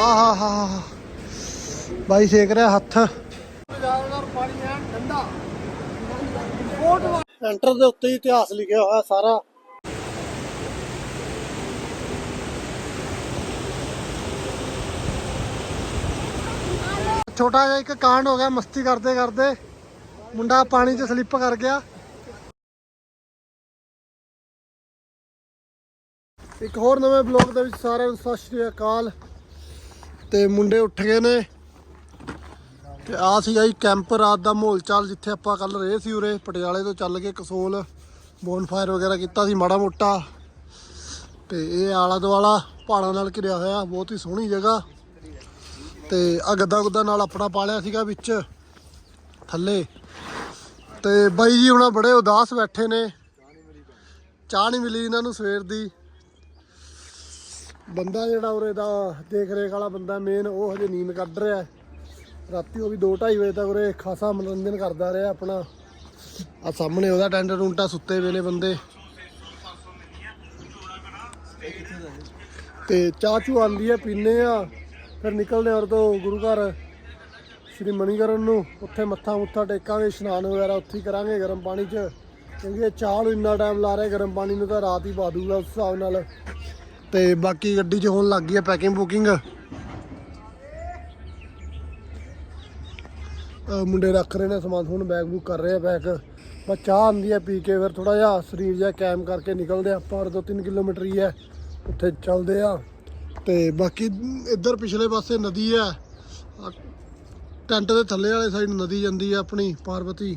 ਆਹਾ ਹਾ ਬਾਈ ਸੇਕ ਰਿਹਾ ਹੱਥ। ਐਂਟਰ ਦੇ ਉੱਤੇ ਇਤਿਹਾਸ ਲਿਖਿਆ ਹੋਇਆ ਸਾਰਾ। ਛੋਟਾ ਜਿਹਾ ਇੱਕ ਕਾਂਡ ਹੋ ਗਿਆ, ਮਸਤੀ ਕਰਦੇ ਕਰਦੇ। ਮੁੰਡਾ ਪਾਣੀ 'ਚ ਸਲਿੱਪ ਕਰ ਗਿਆ। ਇੱਕ ਹੋਰ ਨਵੇਂ ਬਲੌਗ ਦੇ ਵਿੱਚ ਸਾਰਿਆਂ ਨੂੰ ਸਤਿ ਸ਼੍ਰੀ ਅਕਾਲ। ਤੇ ਮੁੰਡੇ ਉੱਠ ਗਏ ਨੇ। ਤੇ ਆ ਸੀ ਜੀ ਕੈਂਪ ਰਾਤ ਦਾ ਮਾਹੌਲ ਚਾਲ ਜਿੱਥੇ ਆਪਾਂ ਕੱਲ ਰਹੇ ਸੀ ਉਰੇ, ਪਟਿਆਲੇ ਤੋਂ ਚੱਲ ਕੇ ਕਸੋਲ ਬੋਨਫਾਇਰ ਵਗੈਰਾ ਕੀਤਾ ਸੀ ਮਾੜਾ ਮੋਟਾ। ਤੇ ਇਹ ਆਲਾ ਦੁਆਲਾ ਪਹਾੜਾਂ ਨਾਲ ਘਿਰਿਆ ਹੋਇਆ, ਬਹੁਤ ਹੀ ਸੋਹਣੀ ਜਗ੍ਹਾ। ਤੇ ਆ ਗੱਦਾ ਗੁੱਦਾ ਨਾਲ ਆਪਣਾ ਪਾਲਿਆ ਸੀਗਾ ਵਿੱਚ, ਥੱਲੇ। ਤੇ ਬਾਈ ਜੀ ਹੁਣ ਬੜੇ ਉਦਾਸ ਬੈਠੇ ਨੇ। ਚਾਹ ਨਹੀਂ ਮਿਲੀ ਇਹਨਾਂ ਨੂੰ ਸਵੇਰ ਦੀ। ਬੰਦਾ ਜਿਹੜਾ ਉਰੇ ਦਾ ਦੇਖ ਰੇਖ ਵਾਲਾ ਬੰਦਾ ਮੇਨ ਉਹ ਹਜੇ ਨੀਂਦ ਕੱਢ ਰਿਹਾ ਰਾਤੀ ਉਹ ਵੀ 2:30 ਵਜੇ ਤੱਕ ਉਰੇ ਖਾਸਾ ਮਨੋਰੰਜਨ ਕਰਦਾ ਰਿਹਾ ਆਪਣਾ। ਆ ਸਾਹਮਣੇ ਉਹਦਾ ਟੈਂਟ ਟੁੰਟਾ ਸੁੱਤੇ ਵੇਲੇ ਬੰਦੇ। ਤੇ ਚਾਹ ਚੂ ਆਂਦੀ ਹੈ ਪੀਨੇ ਆ ਫਿਰ ਨਿਕਲਦੇ ਹਾਂ ਤੋਂ ਗੁਰੂ ਘਰ, ਸ਼੍ਰੀ ਮਣੀਕਰਨ ਨੂੰ। ਉੱਥੇ ਮੱਥਾ ਮੁੱਥਾ ਟੇਕਾਂਗੇ, ਇਸ਼ਨਾਨ ਵਗੈਰਾ ਉੱਥੇ ਹੀ ਕਰਾਂਗੇ ਗਰਮ ਪਾਣੀ 'ਚ। ਕਿਉਂਕਿ ਇਹ ਚਾਹ ਨੂੰ ਇੰਨਾ ਟਾਈਮ ਲਾ ਰਿਹਾ, ਗਰਮ ਪਾਣੀ ਨੂੰ ਤਾਂ ਰਾਤ ਹੀ ਪਾ ਉਸ ਹਿਸਾਬ ਨਾਲ। ਤੇ ਬਾਕੀ ਗੱਡੀ 'ਚ ਹੋਣ ਲੱਗ ਗਈ ਹੈ ਪੈਕਿੰਗ ਬੁਕਿੰਗ ਮੁੰਡੇ ਰੱਖ ਰਹੇ ਨੇ ਸਮਾਨ ਸਮੂਨ ਬੈਗ ਬੁੱਕ ਕਰ ਰਹੇ ਆ ਬੈਗ ਬਸ ਚਾਹ ਆਂਦੀ ਹੈ ਪੀ ਕੇ, ਫਿਰ ਥੋੜਾ ਜਿਹਾ ਸਰੀਰ ਜਿਹਾ ਕੈਮ ਕਰਕੇ ਨਿਕਲਦੇ ਆ। ਪਰ ਔਰ 2-3 ਕਿਲੋਮੀਟਰ ਹੀ ਹੈ ਉੱਥੇ ਚੱਲਦੇ ਆ। ਤੇ ਬਾਕੀ ਇੱਧਰ ਪਿਛਲੇ ਪਾਸੇ ਨਦੀ ਹੈ ਟੈਂਟ ਦੇ ਥੱਲੇ ਵਾਲੇ ਸਾਈਡ ਨਦੀ ਜਾਂਦੀ ਹੈ ਆਪਣੀ, ਪਾਰਵਤੀ।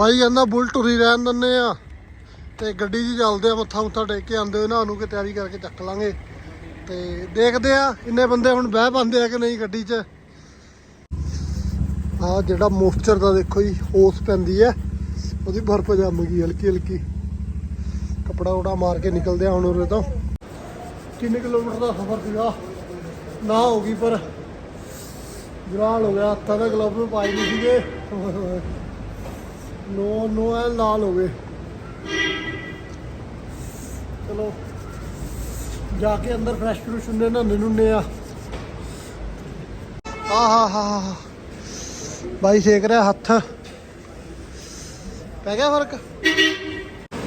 ਬਾਈ ਕਹਿੰਦਾ ਬੁਲਟ ਉਰੀ ਰਹਿਣ ਦਿੰਨੇ ਆ। ਤੇ ਗੱਡੀ 'ਚ ਚੱਲਦੇ ਆ, ਮੱਥਾ ਮੁੱਥਾ ਟੇਕ ਕੇ ਆਂਦੇ ਉਹਨਾਂ ਨੂੰ ਕਿ ਤਿਆਰੀ ਕਰਕੇ ਚੱਕ ਲਾਂਗੇ। ਤੇ ਦੇਖਦੇ ਆ ਇੰਨੇ ਬੰਦੇ ਹੁਣ ਬਹਿ ਪਾਉਂਦੇ ਆ ਕਿ ਨਹੀਂ ਗੱਡੀ 'ਚ। ਆ ਜਿਹੜਾ ਮੋਸਚਰ ਦਾ ਦੇਖੋ ਜੀ, ਹੋਸ ਪੈਂਦੀ ਹੈ ਉਹਦੀ ਬਰਫ਼ ਜੰਮ ਗਈ ਹਲਕੀ ਹਲਕੀ। ਕਪੜਾ ਉੜਾ ਮਾਰ ਕੇ ਨਿਕਲਦੇ ਆ ਹੁਣ ਉਰੇ ਤੋਂ। 3 ਕਿਲੋਮੀਟਰ ਦਾ ਸਫ਼ਰ ਸੀਗਾ? ਨਾ ਹੋ ਗਈ ਪਰ। ਜਲਾਲ ਹੋ ਗਿਆ, ਹੱਥਾਂ ਦੇ ਗਲਵਜ਼ ਪਾਈ ਨਹੀਂ ਸੀਗੇ। ਨੋ ਨੋ ਐ ਲਾਲ ਹੋ ਗਏ ਚਲੋ। ਜਾ ਕੇ ਅੰਦਰ ਫਰੈਸ਼ ਫਰੂਸ਼ ਹੁੰਦੇ ਨਹਾਉਂਦੇ ਨੁੰਨੇ ਆ। ਆਹਾ ਹਾ ਬਾਈ ਸੇਕ ਰਿਹਾ ਹੱਥ। ਪੈ ਗਿਆ ਫ਼ਰਕ?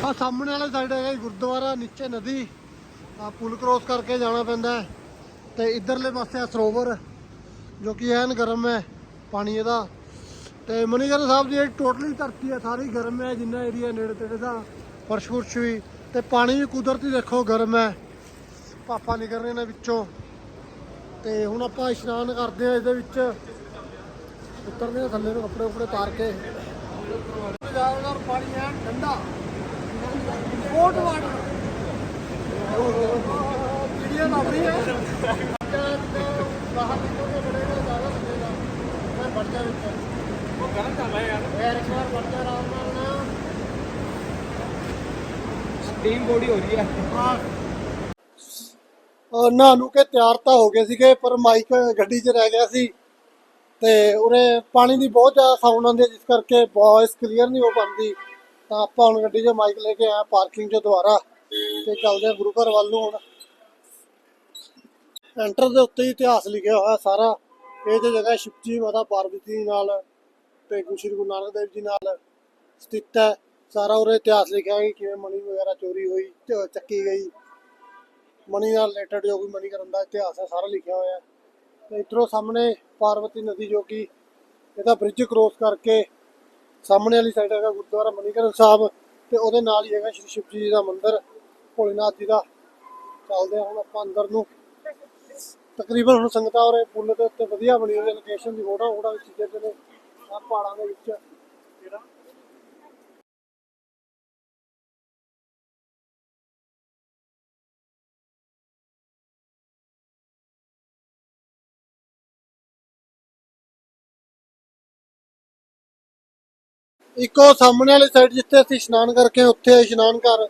ਆ ਸਾਹਮਣੇ ਵਾਲੇ ਸਾਈਡ ਹੈਗਾ ਗੁਰਦੁਆਰਾ, ਨੀਚੇ ਨਦੀ। ਆ ਪੁਲ ਕ੍ਰੋਸ ਕਰਕੇ ਜਾਣਾ ਪੈਂਦਾ ਤੇ ਇਧਰਲੇ ਪਾਸੇ ਆ ਸਰੋਵਰ, ਜੋ ਕਿ ਐਨ ਗਰਮ ਹੈ, ਪਾਣੀ ਇਹਦਾ। ਤੇ ਮਨੀਗਰ ਸਾਹਿਬ ਦੀ ਟੋਟਲੀ ਧਰਤੀ ਹੈ, ਸਾਰੀ ਗਰਮ ਹੈ, ਜਿੰਨਾ ਏਰੀਆ ਨੇੜੇ ਤੇੜੇ ਦਾ ਫਰਸ਼ ਫੁਰਸ਼ ਵੀ। ਤੇ ਪਾਣੀ ਵੀ ਕੁਦਰਤੀ ਦੇਖੋ ਗਰਮ ਹੈ। ਪਾਪਾ ਨਿਕਲ ਰਹੇ ਨੇ ਵਿੱਚੋਂ। ਤੇ ਹੁਣ ਆਪਾਂ ਇਸ਼ਨਾਨ ਕਰਦੇ ਆ ਇਹਦੇ ਵਿੱਚ। ਉਤਰਦੇ ਆ ਥੱਲੇ ਨੂੰ ਕੱਪੜੇ ਕੁਪੜੇ ਤਾਰ ਕੇ। ਜ਼ਿਆਦਾਤਰ ਪਾਣੀ ਐ ਠੰਡਾ ਕੋਟ ਵਾਟਰ ਵੀਡੀਓ ਲੱਗ ਰਹੀ ਹੈ ਬਾਹਰ ਨਿਕਲ ਕੇ ਬੜੇਗਾ ਜ਼ਿਆਦਾ ਲੱਗੇਗਾ ਮੈਂ ਵੜ ਵਿੱਚ। ਉਹ ਗਰਮ ਕਰ ਰਿਹਾ ਯਾਰ ਯਾਰ ਇੱਕ ਵਾਰ ਵੜ ਆਰਾਮ ਨਾਲ ਨਾ ਸਟੀਮ ਬੋਡੀ ਹੋ। ਰਹੀ ਹੈ। ਅਹ ਨਹਾ ਨੂੰ ਕੇ ਤਿਆਰ ਤਾਂ ਹੋ ਗਏ ਸੀਗੇ, ਪਰ ਮਾਈਕ ਗੱਡੀ 'ਚ ਰਹਿ ਗਿਆ ਸੀ ਤੇ ਉਰੇ ਪਾਣੀ ਦੀ ਬਹੁਤ ਜ਼ਿਆਦਾ ਸਾਊਂਡ ਆਉਂਦੀ ਹੈ, ਜਿਸ ਕਰਕੇ ਵੌਇਸ ਕਲੀਅਰ ਨਹੀਂ ਹੋ ਪਾਉਂਦੀ। ਤਾਂ ਆਪਾਂ ਹੁਣ ਗੱਡੀ 'ਚ ਮਾਈਕ ਲੈ ਕੇ ਆਏ ਪਾਰਕਿੰਗ 'ਚ ਦੁਬਾਰਾ ਤੇ ਚੱਲਦੇ ਆ ਗੁਰੂ ਘਰ ਵੱਲ ਨੂੰ ਹੁਣ। ਐਂਟਰ ਦੇ ਉੱਤੇ ਹੀ ਇਤਿਹਾਸ ਲਿਖਿਆ ਹੋਇਆ ਸਾਰਾ। ਇਹ ਜੋ ਜਗ੍ਹਾ ਸ਼ਿਵਜੀ ਮਾਤਾ ਪਾਰਵਤੀ ਨਾਲ ਤੇ ਗੁਰੂ ਸ਼੍ਰੀ ਗੁਰੂ ਨਾਨਕ ਦੇਵ ਜੀ ਨਾਲ ਸਥਿਤ ਹੈ। ਸਾਰਾ ਉਰੇ ਇਤਿਹਾਸ ਲਿਖਿਆ ਹੈ ਕਿਵੇਂ ਮਣੀ ਵਗੈਰਾ ਚੋਰੀ ਹੋਈ ਚੱਕੀ ਗਈ। ਮਣੀ ਨਾਲ ਰਿਲੇਟਡ ਜੋ ਵੀ ਮਣੀ ਕਰਨ ਦਾ ਇਤਿਹਾਸ ਹੈ, ਸਾਰਾ ਲਿਖਿਆ ਹੋਇਆ ਹੈ। ਤੇ ਇਧਰੋਂ ਸਾਹਮਣੇ ਪਾਰਵਤੀ ਨਦੀ ਜੋ ਕਿ ਇਹਦਾ ਬ੍ਰਿਜ ਕ੍ਰੋਸ ਕਰਕੇ ਸਾਹਮਣੇ ਵਾਲੀ ਸਾਈਡ ਹੈਗਾ ਗੁਰਦੁਆਰਾ ਮਨੀਕਰਨ ਸਾਹਿਬ ਤੇ ਉਹਦੇ ਨਾਲ ਹੀ ਹੈਗਾ ਸ਼੍ਰੀ ਸ਼ਿਵ ਜੀ ਦਾ ਮੰਦਿਰ, ਭੋਲੇਨਾਥ ਜੀ ਦਾ। ਚੱਲਦੇ ਹਾਂ ਹੁਣ ਆਪਾਂ ਅੰਦਰ ਨੂੰ। ਤਕਰੀਬਨ ਹੁਣ ਸੰਗਤਾਂ ਔਰ ਪੁੱਲ ਦੇ ਉੱਤੇ ਵਧੀਆ ਬਣੀ ਹੋਈ ਲੋਕੇਸ਼ਨ ਦੀ ਫੋਟੋ ਫੋਟੋ ਵਿੱਚ ਖਿੱਚਦੇ ਨੇ ਪਹਾੜਾਂ ਦੇ ਵਿੱਚ ਜਿਹੜਾ। ਇੱਕੋ ਸਾਹਮਣੇ ਵਾਲੀ ਸਾਈਡ ਜਿੱਥੇ ਅਸੀਂ ਇਸ਼ਨਾਨ ਕਰਕੇ ਉੱਥੇ ਇਸ਼ਨਾਨ ਘਰ,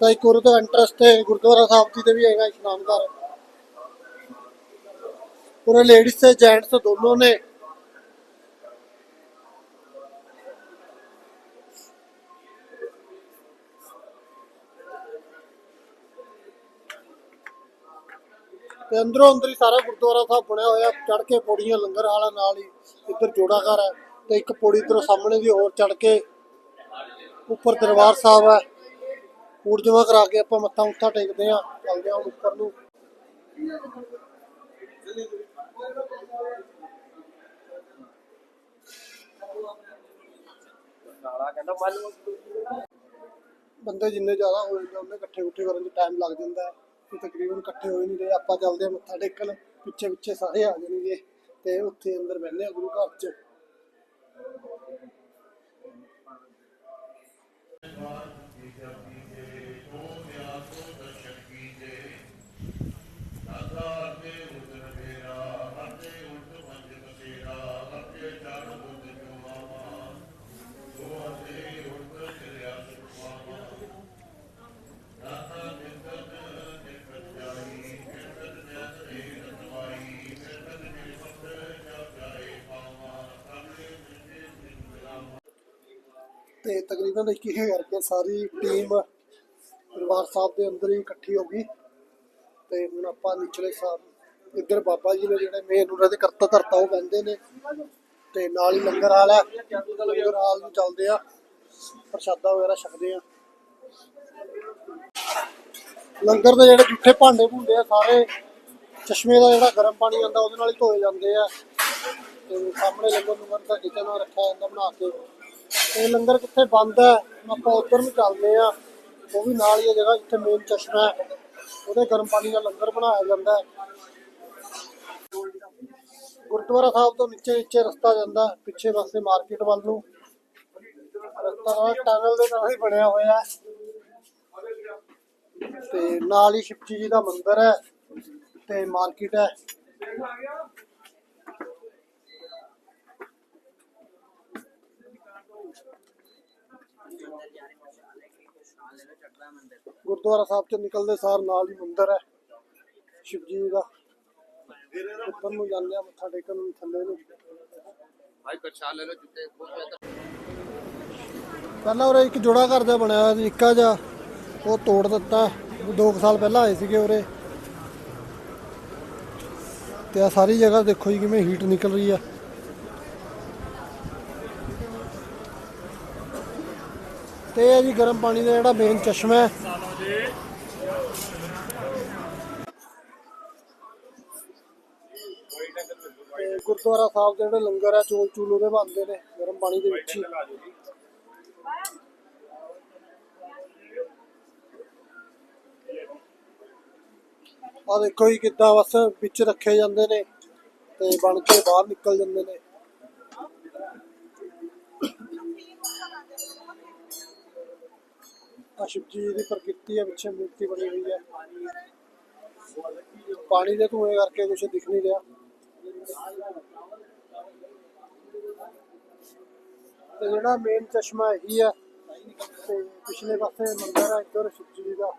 ਤਾਂ ਇੱਕ ਉਰੇ ਤੋਂ ਐਂਟਰਸ ਤੇ ਗੁਰਦੁਆਰਾ ਸਾਹਿਬ ਜੀ ਦੇ ਵੀ ਹੈਗਾ ਇਸ਼ਨਾਨ ਕਰ ਪੂਰੇ ਲੇਡੀਜ਼ ਤੇ ਜੈਂਟਸ ਦੋਨੋਂ ਨੇ ਤੇ ਅੰਦਰੋਂ ਅੰਦਰ ਹੀ ਸਾਰਾ ਗੁਰਦੁਆਰਾ ਸਾਹਿਬ ਬਣਿਆ ਹੋਇਆ ਚੜ ਕੇ ਪੌੜੀਆਂ ਲੰਗਰ ਵਾਲਾ ਨਾਲ ਹੀ, ਇੱਧਰ ਜੋੜਾ ਘਰ ਹੈ ਤੇ ਇੱਕ ਪੌੜੀ ਇੱਧਰੋਂ ਸਾਹਮਣੇ ਦੀ ਹੋਰ ਚੜ ਕੇ ਉੱਪਰ ਦਰਬਾਰ ਸਾਹਿਬ ਹੈ। ਕੂੜ ਜਮਾ ਕਰਾ ਕੇ ਆਪਾਂ ਮੱਥਾ ਮੁੱਥਾ ਟੇਕਦੇ ਆ ਚੱਲਦੇ ਆ ਉੱਪਰ ਨੂੰ। ਬੰਦੇ ਜਿੰਨੇ ਜ਼ਿਆਦਾ ਹੋ ਜਾਂਦੇ ਇਕੱਠੇ ਉੱਠੇ ਕਰਨ 'ਚ ਟਾਈਮ ਲੱਗ ਜਾਂਦਾ ਹੈ। ਤੇ ਤਕਰੀਬਨ ਇਕੱਠੇ ਹੋਏ ਨਹੀਂ ਰਹੇ, ਆਪਾਂ ਚੱਲਦੇ ਆ ਮੱਥਾ ਟੇਕਣ, ਪਿੱਛੇ ਪਿੱਛੇ ਸਾਰੇ ਆ ਜਾਣਗੇ ਤੇ ਉੱਥੇ ਅੰਦਰ ਬਹਿੰਦੇ ਆ ਗੁਰੂ ਘਰ 'ਚ। ਤੇ ਤਕਰੀਬਨ 21000 ਕਰਕੇ ਸਾਰੀ ਟੀਮ ਦਰਬਾਰ ਸਾਹਿਬ ਦੇ ਅੰਦਰ ਹੀ ਇਕੱਠੀ ਹੋ ਗਈ। ਤੇ ਹੁਣ ਆਪਾਂ ਨਿਚਲੇ ਸਾਹਿਬ, ਇੱਧਰ ਬਾਬਾ ਜੀ ਨੇ ਜਿਹੜੇ ਮੇਨ ਉਹਨਾਂ ਦੇ ਕਰਤਾ ਧਰਤਾ ਉਹ ਬੰਦੇ ਨੇ। ਤੇ ਨਾਲ ਹੀ ਲੰਗਰ ਹਾਲ ਹੈ। ਲੰਗਰ ਹਾਲ ਨੂੰ ਚੱਲਦੇ ਆ ਪ੍ਰਸ਼ਾਦਾ ਵਗੈਰਾ ਛਕਦੇ ਆ ਲੰਗਰ ਦੇ ਜਿਹੜੇ ਜੁੱਠੇ ਭਾਂਡੇ ਭੁੰਡੇ ਆ, ਸਾਰੇ ਚਸ਼ਮੇ ਦਾ ਜਿਹੜਾ ਗਰਮ ਪਾਣੀ ਆਉਂਦਾ, ਉਹਦੇ ਨਾਲ ਹੀ ਧੋਏ ਜਾਂਦੇ ਆ। ਤੇ ਸਾਹਮਣੇ ਲੰਗਰ ਨੂੰ ਦਾ ਕਿਚਨ ਰੱਖਿਆ ਜਾਂਦਾ ਬਣਾ ਕੇ। ਇਹ ਲੰਗਰ ਕਿੱਥੇ ਬੰਦ ਹੈ? ਆਪਾਂ ਉੱਧਰ ਨੂੰ ਚੱਲਦੇ ਆ ਉਹ ਵੀ ਨਾਲ ਹੀ ਹੈ ਜਗ੍ਹਾ ਜਿੱਥੇ ਮੇਨ ਚਸ਼ਮਾ ਹੈ। ਉਹਦੇ ਗਰਮ ਪਾਣੀ ਦਾ ਲੰਗਰ ਬਣਾਇਆ ਜਾਂਦਾ ਹੈ। ਗੁਰਦੁਆਰਾ ਸਾਹਿਬ ਤੋਂ ਨੀਚੇ ਨੀਚੇ ਰਸਤਾ ਜਾਂਦਾ ਪਿੱਛੇ ਪਾਸੇ ਮਾਰਕੀਟ ਵੱਲ ਨੂੰ। ਰਸਤਾ ਟਨਲ ਦੇ ਨਾਲ ਹੀ ਬਣਿਆ ਹੋਇਆ ਹੈ। ਤੇ ਨਾਲ ਹੀ ਸ਼ਿਵਜੀ ਜੀ ਦਾ ਮੰਦਿਰ ਹੈ ਤੇ ਮਾਰਕੀਟ ਹੈ। ਗੁਰਦੁਆਰਾ ਸਾਹਿਬ ਤੋਂ ਨਿਕਲਦੇ ਸਾਰ ਨਾਲ ਹੀ ਮੰਦਿਰ ਹੈ। ਸ਼ਿਵਜੀ ਜੀ ਦਾ। ਉੱਪਰ ਨੂੰ ਜਾਂਦੇ ਆ ਮੱਥਾ ਟੇਕਣ ਨੂੰ ਥੱਲੇ ਨੂੰ। ਭਾਈ ਪ੍ਰਸ਼ਾਦ ਲੈ ਲਓ ਜੁੱਤੇ ਪਹਿਲਾਂ ਉਰੇ ਇੱਕ ਜੋੜਾ ਘਰ ਦਾ ਬਣਿਆ ਹੋਇਆ ਸੀ ਇੱਕਾ ਜਿਹਾ। ਉਹ ਤੋੜ ਦਿੱਤਾ। ਦੋ ਕੁ ਸਾਲ ਪਹਿਲਾਂ ਆਏ ਸੀਗੇ ਉਰੇ। ਤੇ ਆ ਸਾਰੀ ਜਗ੍ਹਾ ਦੇਖੋ ਜੀ ਕਿਵੇਂ ਹੀਟ ਨਿਕਲ ਰਹੀ ਆ। ਤੇ ਇਹ ਜੀ ਗਰਮ ਪਾਣੀ ਦਾ ਜਿਹੜਾ ਮੇਨ ਚਸ਼ਮਾ ਹੈ। ਗੁਰਦੁਆਰਾ ਸਾਹਿਬ ਦੇ ਜਿਹੜੇ ਲੰਗਰ ਆ ਚੋਲ ਚੂਲ ਉਹਦੇ ਬਣਦੇ ਨੇ, ਗਰਮ ਪਾਣੀ ਦੇ ਵਿੱਚ ਹੀ। ਆ ਦੇਖੋ ਜੀ ਕਿੱਦਾਂ ਬਸ ਵਿੱਚ ਰੱਖੇ ਜਾਂਦੇ ਨੇ ਤੇ ਬਣ ਕੇ ਬਾਹਰ ਨਿਕਲ ਜਾਂਦੇ ਨੇ। ਆ ਸ਼ਿਵਜੀ ਦੀ ਪ੍ਰਕਿਰਤੀ ਹੈ, ਪਿੱਛੇ ਮੂਰਤੀ ਬਣੀ ਹੋਈ ਹੈ। ਪਾਣੀ ਦੇ ਧੂਏ ਕਰਕੇ ਕੁਝ ਦਿਖ ਨਹੀਂ ਰਿਹਾ। ਤੇ ਜਿਹੜਾ ਮੇਨ ਚਸ਼ਮਾ ਇਹੀ ਹੈ, ਤੇ ਪਿਛਲੇ ਪਾਸੇ ਮੰਦਿਰ ਹੈ, ਇੱਧਰ ਸ਼ਿਵਜੀ ਜੀ ਦਾ।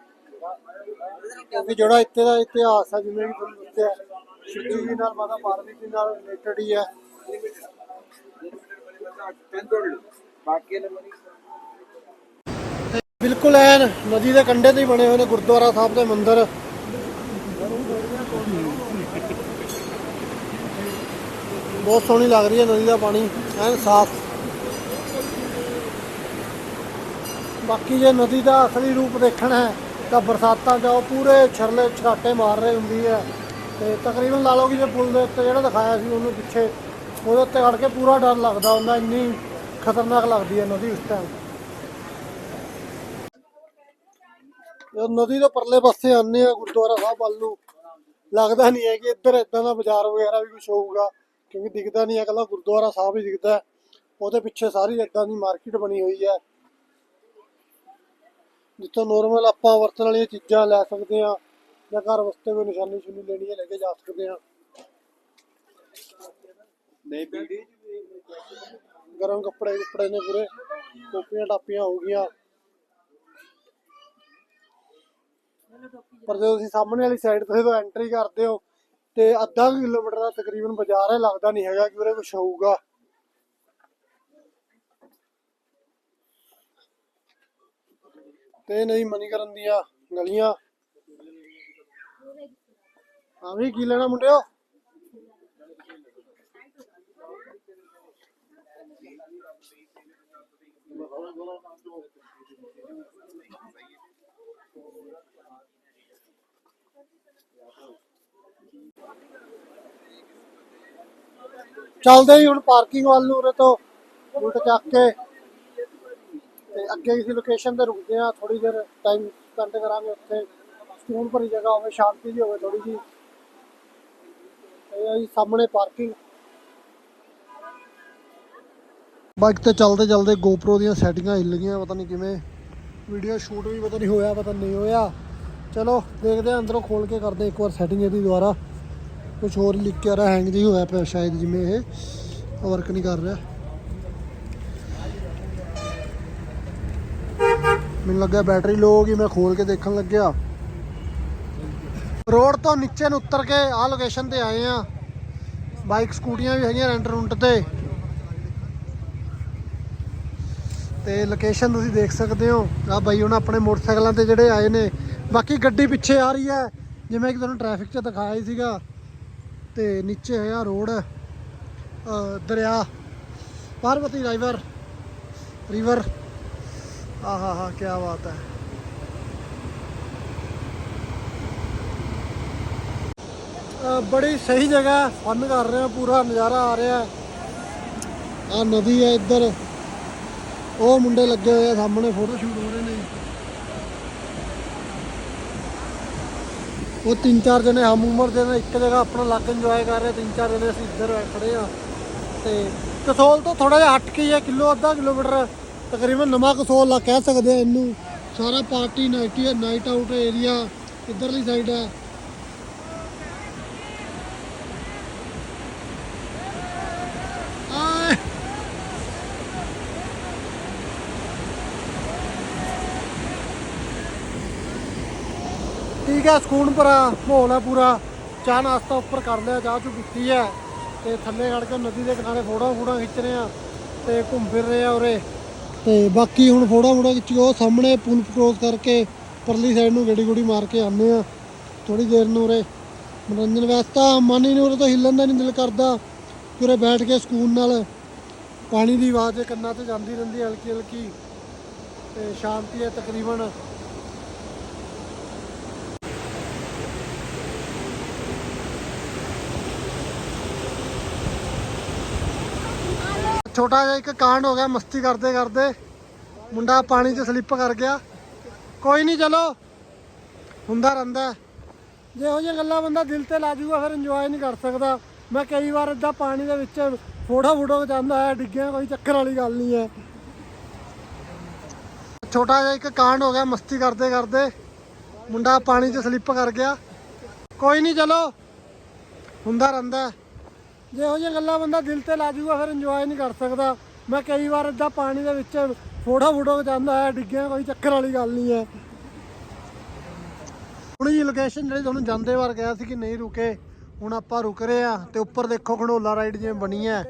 ਕਿਉਂਕਿ ਜਿਹੜਾ ਇੱਥੇ ਦਾ ਇਤਿਹਾਸ ਹੈ, ਜਿਵੇਂ ਕਿ ਤੁਹਾਨੂੰ ਦੱਸਿਆ ਸ਼ਿਵਜੀ ਜੀ ਨਾਲ ਮਾਤਾ ਪਾਰਵਤੀ ਨਾਲ ਰਿਲੇਟਡ ਹੀ ਹੈ। ਬਾਕੀ ਨੇ ਬਿਲਕੁਲ ਐਨ ਨਦੀ ਦੇ ਕੰਢੇ ਤੇ ਹੀ ਬਣੇ ਹੋਏ ਨੇ ਗੁਰਦੁਆਰਾ ਸਾਹਿਬ ਦੇ ਮੰਦਿਰ। ਬਹੁਤ ਸੋਹਣੀ ਲੱਗ ਰਹੀ ਹੈ ਨਦੀ ਦਾ ਪਾਣੀ, ਐਨ ਸਾਫ਼। ਬਾਕੀ ਜੇ ਨਦੀ ਦਾ ਅਸਲੀ ਰੂਪ ਦੇਖਣਾ ਹੈ, ਤਾਂ ਬਰਸਾਤਾਂ 'ਚ ਉਹ ਪੂਰੇ ਛਰਲੇ ਛਰਾਟੇ ਮਾਰ ਰਹੇ ਹੁੰਦੀ ਹੈ। ਤੇ ਤਕਰੀਬਨ ਲਾ ਲਓ ਕਿ ਜੇ ਪੁਲ ਦੇ ਉੱਤੇ ਜਿਹੜਾ ਦਿਖਾਇਆ ਸੀ ਉਹਨੂੰ ਪਿੱਛੇ, ਉਹਦੇ ਉੱਤੇ ਖੜ ਕੇ ਪੂਰਾ ਡਰ ਲੱਗਦਾ ਹੁੰਦਾ, ਇੰਨੀ ਖਤਰਨਾਕ ਲੱਗਦੀ ਹੈ ਨਦੀ ਉਸ ਟਾਈਮ ਜਦੋਂ ਨਦੀ ਦੇ ਪਰਲੇ ਪਾਸੇ ਆਉਂਦੇ ਆ ਗੁਰਦੁਆਰਾ ਸਾਹਿਬ ਵੱਲ ਨੂੰ। ਲੱਗਦਾ ਨਹੀਂ ਹੈ ਕਿ ਇੱਧਰ ਇਦਾਂ ਦਾ ਬਾਜ਼ਾਰ ਵਗੈਰਾ ਵੀ ਕੁਝ ਹੋਊਗਾ ਕਿਉਂਕਿ ਦਿਖਦਾ ਨਹੀਂ ਹੈ ਇਕੱਲਾ ਗੁਰਦੁਆਰਾ ਸਾਹਿਬ ਹੀ ਦਿਖਦਾ। ਉਹਦੇ ਪਿੱਛੇ ਸਾਰੀ ਇਦਾਂ ਦੀ ਮਾਰਕੀਟ ਬਣੀ ਹੋਈ ਹੈ। ਜਿੱਥੋਂ ਨੋਰਮਲ ਆਪਾਂ ਵਰਤਣ ਵਾਲੀਆਂ ਚੀਜ਼ਾਂ ਲੈ ਸਕਦੇ ਆ ਜਾਂ ਘਰ ਵਾਸਤੇ ਕੋਈ ਨਿਸ਼ਾਨੀ ਸ਼ੁਨੀ ਲੈਣੀ ਹੈ ਲੈ ਕੇ ਜਾ ਸਕਦੇ ਆ ਨਹੀਂ ਬੀੜੀ? ਗਰਮ ਕੱਪੜੇ ਕੁੱਪੜੇ ਨੇ ਪੂਰੇ ਟੋਪੀਆਂ ਟਾਪੀਆਂ ਹੋ ਗਈਆਂ। ਪਰ ਜਦੋਂ ਤੁਸੀਂ ਸਾਹਮਣੇ ਵਾਲੀ ਸਾਈਡ ਤੋਂ ਜਦੋਂ ਐਂਟਰੀ ਕਰਦੇ ਹੋ ਤੇ ਅੱਧਾ ਕਿਲੋਮੀਟਰ ਦਾ ਤਕਰੀਬਨ ਬਾਜ਼ਾਰ ਹੈ, ਲੱਗਦਾ ਨਹੀਂ ਹੈਗਾ ਕਿ ਉਰੇ ਕੁਝ ਹੋਊਗਾ। ਤੇ ਨਹੀਂ ਮਨੀਕਰਨ ਦੀਆਂ ਗਲੀਆਂ। ਹਾਂ ਵੀ ਕੀ ਲੈਣਾ ਮੁੰਡਿਓ? ਚੱਲਦੇ ਹੀ ਹੁਣ ਪਾਰਕਿੰਗ ਵੱਲ ਨੂੰ, ਉਰੇ ਤੋਂ ਉਲਟ ਚੱਕ ਕੇ ਤੇ ਅੱਗੇ ਕਿਸੇ ਲੋਕੇਸ਼ਨ ਤੇ ਰੁਕਦੇ ਆ ਥੋੜੀ ਦੇਰ ਟਾਈਮ ਸਪੈਂਡ ਕਰਾਂਗੇ ਉੱਥੇ। ਸਕੂਨ ਭਰੀ ਜਗ੍ਹਾ ਹੋਵੇ, ਸ਼ਾਂਤੀ ਦੀ ਹੋਵੇ ਥੋੜੀ ਜੀ ਇਹ ਆ ਸਾਹਮਣੇ ਪਾਰਕਿੰਗ ਬਾਈਕ ਤੇ ਚੱਲਦੇ ਚੱਲਦੇ GoPro ਦੀਆਂ ਸੈਟਿੰਗਾਂ ਹਿੱਲ ਗਈਆਂ, ਪਤਾ ਨਹੀਂ ਕਿਵੇਂ। ਵੀਡੀਓ ਸ਼ੂਟ ਵੀ ਪਤਾ ਨਹੀਂ ਹੋਇਆ, ਪਤਾ ਨਹੀਂ ਹੋਇਆ। ਚਲੋ, ਦੇਖਦੇ ਆ ਅੰਦਰੋਂ ਖੋਲ ਕੇ ਕਰਦੇ ਆ ਇੱਕ ਵਾਰ ਸੈਟਿੰਗ ਇਹਦੀ ਦੁਬਾਰਾ। ਕੁਝ ਹੋਰ ਹੀ ਲਿਖ ਕੇ ਆ ਰਿਹਾ ਹੈਂਗ ਜਿਹੀ ਹੋਇਆ ਪਿਆ ਸ਼ਾਇਦ ਜਿਵੇਂ ਇਹ। ਵਰਕ ਨਹੀਂ ਕਰ ਰਿਹਾ। ਮੈਨੂੰ ਲੱਗਿਆ ਬੈਟਰੀ ਲੋ ਹੋ ਗਈ, ਮੈਂ ਖੋਲ ਕੇ ਦੇਖਣ ਲੱਗਿਆ। ਰੋਡ ਤੋਂ ਨੀਚੇ ਨੂੰ ਉਤਰ ਕੇ ਆਹ ਲੋਕੇਸ਼ਨ ਤੇ ਆਏ ਆ ਬਾਈਕ, ਸਕੂਟੀਆਂ ਵੀ ਹੈਗੀਆਂ ਰੈਂਟ ਰੁੰਟ ਤੇ। ਤੇ ਲੋਕੇਸ਼ਨ ਤੁਸੀਂ ਦੇਖ ਸਕਦੇ ਹੋ। ਆ ਬਾਈ ਹੁਣ ਆਪਣੇ ਮੋਟਰਸਾਈਕਲਾਂ ਤੇ ਜਿਹੜੇ ਆਏ ਨੇ। ਬਾਕੀ ਗੱਡੀ ਪਿੱਛੇ ਆ ਰਹੀ ਹੈ, ਜਿਵੇਂ ਕਿ ਤੁਹਾਨੂੰ ਟ੍ਰੈਫਿਕ 'ਚ ਦਿਖਾਇਆ ਹੀ ਸੀਗਾ। ਤੇ ਨੀਚੇ ਹੈ ਆ ਰੋਡ ਦਰਿਆ ਪਾਰਵਤੀ ਰਾਈਵਰ ਰਿਵਰ ਆਹਾ ਹਾ ਕੀ ਬਾਤ ਹੈ। ਬੜੀ ਸਹੀ ਜਗ੍ਹਾ ਫਨ ਕਰ ਰਹੇ ਆ ਪੂਰਾ ਨਜ਼ਾਰਾ ਆ ਰਿਹਾ ਆ ਨਦੀ ਹੈ ਇੱਧਰ। ਉਹ ਮੁੰਡੇ ਲੱਗੇ ਹੋਏ ਆ, ਸਾਹਮਣੇ ਫੋਟੋ ਸ਼ੂਟ ਹੋ ਰਹੇ ਨੇ। ਉਹ ਤਿੰਨ ਚਾਰ ਜਣੇ ਹਮ ਉਮਰ ਦੇ ਨੇ, ਇੱਕ ਜਗ੍ਹਾ ਆਪਣਾ ਲੱਕ ਇੰਜੋਏ ਕਰ ਰਹੇ, ਤਿੰਨ ਚਾਰ ਜਣੇ ਅਸੀਂ ਇੱਧਰ ਖੜੇ ਆ ਤੇ ਕਸੋਲ ਤੋਂ ਥੋੜਾ ਜਿਹਾ ਹਟ ਕੇ ਹੈ ਕਿਲੋ, ਅੱਧਾ ਕਿਲੋਮੀਟਰ ਤਕਰੀਬਨ ਨਵਾਂ ਕਸੋਲ ਆ, ਕਹਿ ਸਕਦੇ ਆ ਇਹਨੂੰ। ਸਾਰਾ party ninety nine out area ਇੱਧਰਲੀ side ਹੈ ਆਏ ਠੀਕ ਹੈ ਸਕੂਨ ਭਰਾ ਮਾਹੌਲ ਹੈ ਪੂਰਾ। ਚਾਹ ਨਾਸਤਾ ਉੱਪਰ ਕਰ ਲਿਆ, ਚਾਹ ਚੂ ਪੀਤੀ ਹੈ। ਤੇ ਥੱਲੇ ਖੜ ਕੇ ਨਦੀ ਦੇ ਕਿਨਾਰੇ ਫੋਟੋ ਫੋਟੋ ਖਿੱਚ ਰਹੇ ਆ ਤੇ ਘੁੰਮ ਫਿਰ ਰਹੇ ਆ ਉਰੇ। ਤੇ ਬਾਕੀ ਹੁਣ ਫੋਟੋ ਫੋਟੋ ਖਿੱਚ ਉਹ ਸਾਹਮਣੇ ਪੁਲ ਕ੍ਰੋਸ ਕਰਕੇ ਪਰਲੀ ਸਾਈਡ ਨੂੰ ਗੱਡੀ ਗੁੜੀ ਮਾਰ ਕੇ ਆਉਂਦੇ ਆ ਥੋੜੀ ਦੇਰ ਨੂੰ ਉਰੇ। ਮਨੋਰੰਜਨ ਵਾਸਤਾ ਮਨ ਹੀ ਨਹੀਂ ਉਰੇ ਤੋਂ ਹਿੱਲਣ ਦਾ ਨਹੀਂ ਦਿਲ ਕਰਦਾ। ਕਿ ਉਰੇ ਬੈਠ ਕੇ ਸਕੂਨ ਨਾਲ ਪਾਣੀ ਦੀ ਆਵਾਜ਼ ਕੰਨਾਂ ਤੇ ਜਾਂਦੀ ਰਹਿੰਦੀ ਹਲਕੀ ਹਲਕੀ ਤੇ ਸ਼ਾਂਤੀ ਹੈ ਤਕਰੀਬਨ। ਛੋਟਾ ਜਿਹਾ ਇੱਕ ਕਾਂਡ ਹੋ ਗਿਆ, ਮਸਤੀ ਕਰਦੇ ਕਰਦੇ। ਮੁੰਡਾ ਪਾਣੀ 'ਚ ਸਲਿੱਪ ਕਰ ਗਿਆ। ਕੋਈ ਨਹੀਂ, ਚਲੋ। ਹੁੰਦਾ ਰਹਿੰਦਾ ਜੇ ਇਹੋ ਜਿਹੀਆਂ ਗੱਲਾਂ ਬੰਦਾ ਦਿਲ ਤੇ ਲਾ ਜੂਗਾ, ਫਿਰ ਇੰਜੋਏ ਨਹੀਂ ਕਰ ਸਕਦਾ। ਮੈਂ ਕਈ ਵਾਰ ਇਦਾਂ ਪਾਣੀ ਦੇ ਵਿੱਚ ਫੋਟੋ ਫੋਟੋ ਜਾਂਦਾ ਹੈ, ਡਿੱਗਿਆ, ਕੋਈ ਚੱਕਰ ਵਾਲੀ ਗੱਲ ਨਹੀਂ ਹੈ। ਛੋਟਾ ਜਿਹਾ ਇੱਕ ਕਾਂਡ ਹੋ ਗਿਆ, ਮਸਤੀ ਕਰਦੇ ਕਰਦੇ। ਮੁੰਡਾ ਪਾਣੀ 'ਚ ਸਲਿੱਪ ਕਰ ਗਿਆ। ਕੋਈ ਨਹੀਂ, ਚਲੋ। ਹੁੰਦਾ ਰਹਿੰਦਾ ਜਿਹੋ ਇਹੋ ਜਿਹੀਆਂ ਗੱਲਾਂ ਬੰਦਾ ਦਿਲ ਤੇ ਲਾ ਜੂਗਾ, ਫਿਰ ਇੰਜੋਏ ਨਹੀਂ ਕਰ ਸਕਦਾ। ਮੈਂ ਕਈ ਵਾਰ ਇਦਾਂ ਪਾਣੀ ਦੇ ਵਿੱਚ ਫੋਟੋ ਫੋਟੋ ਜਾਂਦਾ ਹੈ, ਡਿੱਗਿਆ ਕੋਈ ਚੱਕਰ ਵਾਲੀ ਗੱਲ ਨਹੀਂ ਹੈ। ਹੁਣ ਜੀ ਲੋਕੇਸ਼ਨ ਜਿਹੜੀ ਤੁਹਾਨੂੰ ਜਾਂਦੇ ਵਾਰ ਕਿਹਾ ਸੀ ਕਿ ਨਹੀਂ ਰੁਕੇ, ਹੁਣ ਆਪਾਂ ਰੁਕ ਰਹੇ ਆ ਤੇ ਉੱਪਰ ਦੇਖੋ ਖੰਡੋਲਾ ਰਾਈਡ ਜਿਵੇਂ ਬਣੀ ਹੈ।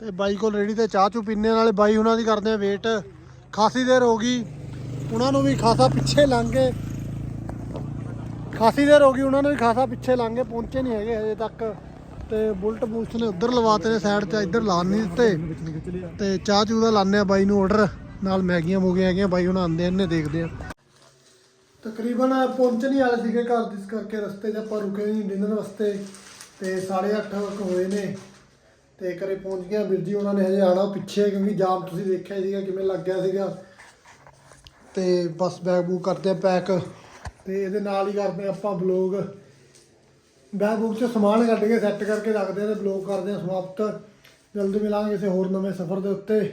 ਤੇ ਬਾਈ ਕੋਲ ਰੇੜੀ ਤੇ ਚਾਹ ਚੂ ਪੀਣੇ ਨਾਲੇ ਬਾਈ ਉਹਨਾਂ ਦੀ ਕਰਦੇ ਆ ਵੇਟ ਖਾਸੀ ਦੇਰ ਹੋ ਗਈ, ਉਹਨਾਂ ਨੂੰ ਵੀ ਖਾਸਾ ਪਿੱਛੇ ਲੰਘ ਗਏ। ਖਾਸੀ ਦੇਰ ਹੋ ਗਈ, ਉਹਨਾਂ ਨੂੰ ਵੀ ਖਾਸਾ ਪਿੱਛੇ ਲੰਘ ਗਏ, ਪਹੁੰਚੇ ਨਹੀਂ ਹੈਗੇ ਹਜੇ ਤੱਕ। ਤੇ ਬੁਲਟ ਬੁਲਟ ਨੇ ਉੱਧਰ ਲਵਾਤੇ ਨੇ ਸਾਈਡ 'ਚ ਇੱਧਰ ਲਾਣ ਨਹੀਂ ਦਿੱਤੇ। ਤੇ ਚਾਹ ਚੂਹ ਦਾ ਲਾਣੇ ਆ ਬਾਈ ਨੂੰ ਆਰਡਰ ਨਾਲ ਮੈਗੀਆਂ ਮੋਗੀਆਂ ਹੈਗੀਆਂ, ਬਾਈ ਹੁਣ ਆਉਂਦੇ ਆ ਦੇਖਦੇ ਆ। ਤਕਰੀਬਨ ਪਹੁੰਚ ਨਹੀਂ ਵਾਲੇ ਸੀਗੇ ਘਰ, ਜਿਸ ਕਰਕੇ ਰਸਤੇ 'ਚ ਆਪਾਂ ਰੁਕੇ ਨਹੀਂ ਡਿਨਰ ਵਾਸਤੇ। ਤੇ 8:30 ਵਜੇ ਹੋਏ ਨੇ। ਤੇ ਘਰੇ ਪਹੁੰਚ ਗਿਆ ਵੀਰ ਜੀ, ਉਹਨਾਂ ਨੇ ਹਜੇ ਆਣਾ ਪਿੱਛੇ, ਕਿਉਂਕਿ ਜਾਮ ਤੁਸੀਂ ਦੇਖਿਆ ਸੀਗਾ ਕਿਵੇਂ ਲੱਗ ਗਿਆ ਸੀਗਾ। ਤੇ ਬਸ ਬੈਗ ਬੂਕ ਕਰਦੇ ਆ ਪੈਕ ਤੇ ਇਹਦੇ ਨਾਲ ਹੀ ਕਰਦੇ ਆ ਆਪਾਂ ਬਲੌਗ ਬੈਗ ਬੂਕ 'ਚ ਸਮਾਨ ਕੱਢ ਕੇ ਸੈੱਟ ਕਰਕੇ ਰੱਖਦੇ ਆ ਤੇ ਬਲੌਗ ਕਰਦੇ ਆ ਸਮਾਪਤ। ਜਲਦੀ ਮਿਲਾਂਗੇ ਕਿਸੇ ਹੋਰ ਨਵੇਂ ਸਫ਼ਰ ਦੇ ਉੱਤੇ।